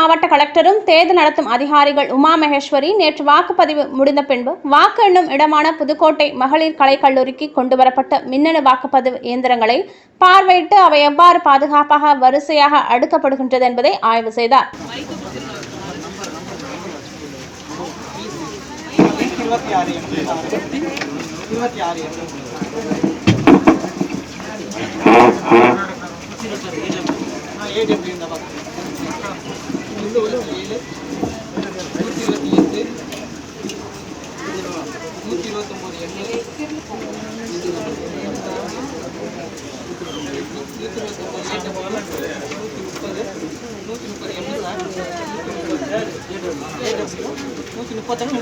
மாவட்ட கலெக்டரும் தேர்தல் நடத்தும் அதிகாரிகள் உமா மகேஸ்வரி நேற்று வாக்குப்பதிவு முடிந்த பின்பு வாக்கு எண்ணும் இடமான புதுக்கோட்டை மகளிர் கலைக்கல்லூரிக்கு கொண்டுவரப்பட்ட மின்னணு வாக்குப்பதிவு இயந்திரங்களை பார்வையிட்டு அவை எவ்வாறு பாதுகாப்பாக வரிசையாக அடுக்கப்படுகின்றது என்பதை ஆய்வு செய்தார். இருபத்தி ஆறு இருபத்தி ஏழு நூற்றி இருபத்தி எட்டு நூற்றி இருபத்தொம்போது நூற்றி இருபத்தொம்போது எட்டு நூற்றி முப்பது நூற்றி முப்பது நூற்றி முப்பத்தொன்று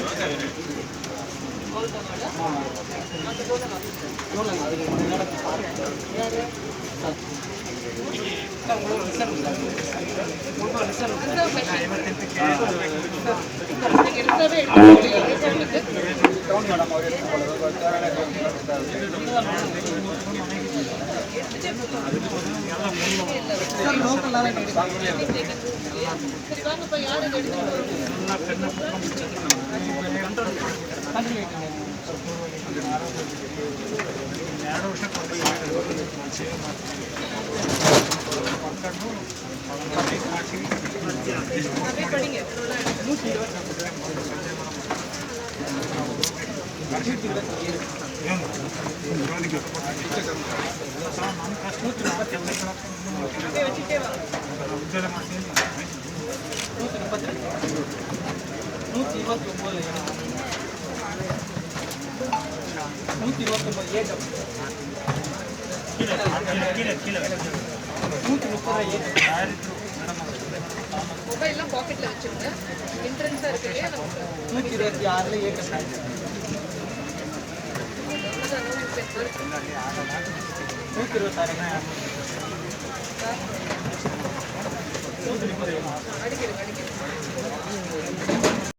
ಎರಡು ವರ್ಷ ಕೊಟ್ಟು நூற்றி இருபத்தி ஒம்பது நூற்றி கீழே ஏழு நூற்றி முப்பது மொபைல்லாம் பாக்கெட்ல வச்சுருங்க. என்ட்ரன்ஸாக இருக்கு இல்லையா நமக்கு நூற்றி இருபத்தி ஆறில் ஏழு நூற்றி இருபத்தாறு அடிக்கிறது அடிக்கிறது